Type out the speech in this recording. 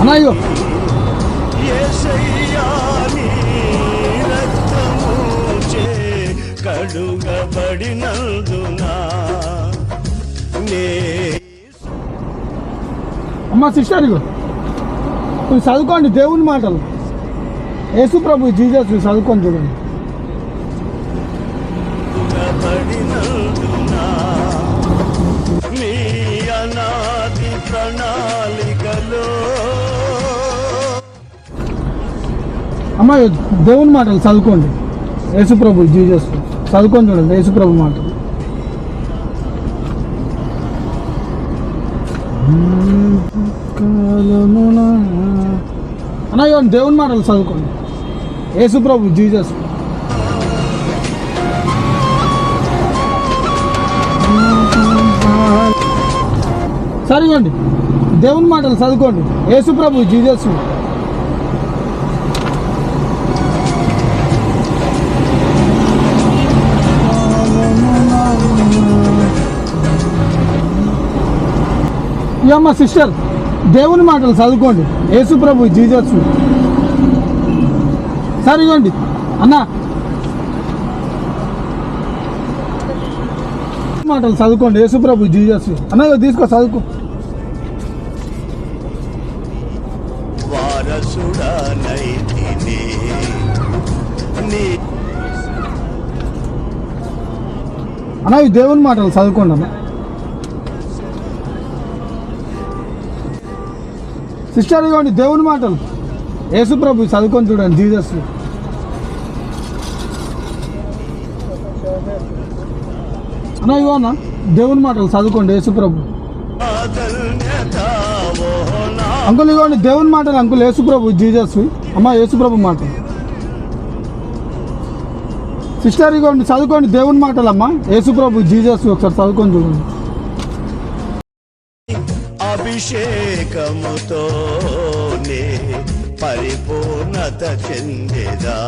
నే అమ్మ సిస్టర్. మీరు చదువుకోండి దేవుని మాటలు. యేసు ప్రభు జీజస్ చదువుకొని చూడండి. అనాది ప్రణాళికలో అమ్మ దేవుని మాటలు చదువుకోండి. యేసు ప్రభు జీజస్ చదువుకొని చూడండి యేసు ప్రభు మాటలు అన్న ఇగో దేవుని మాటలు చదువుకోండి. యేసు ప్రభు జీజస్ సరిగోండి. దేవుని మాటలు చదువుకోండి. యేసు ప్రభు జీజస్ ఇక మా సిస్టర్ దేవుని మాటలు చదువుకోండి. యేసు ప్రభు జీజస్ సరే ఇవ్వండి అన్న. మాటలు చదువుకోండి. యేసు ప్రభు జీజస్ అన్న తీసుకో చదువుకో. అన్న ఈ దేవుని మాటలు చదువుకోండి అన్న. సిస్టర్ ఇవ్వండి దేవుని మాటలు. యేసుప్రభు చదువుకొని చూడండి జీజస్ అన్న ఇగో అన్న దేవుని మాటలు చదువుకోండి యేసుప్రభు అంకుల్ ఇవ్వండి దేవుని మాటలు అంకుల్ యేసుప్రభు జీజస్ అమ్మ యేసుప్రభు మాటలు. సిస్టర్ ఇవ్వండి చదువుకోండి దేవుని మాటలు అమ్మ. జీజస్ ఒకసారి చదువుకొని చూడండి. అభిషేకముతోనే పరిపూర్ణత చెందేదా?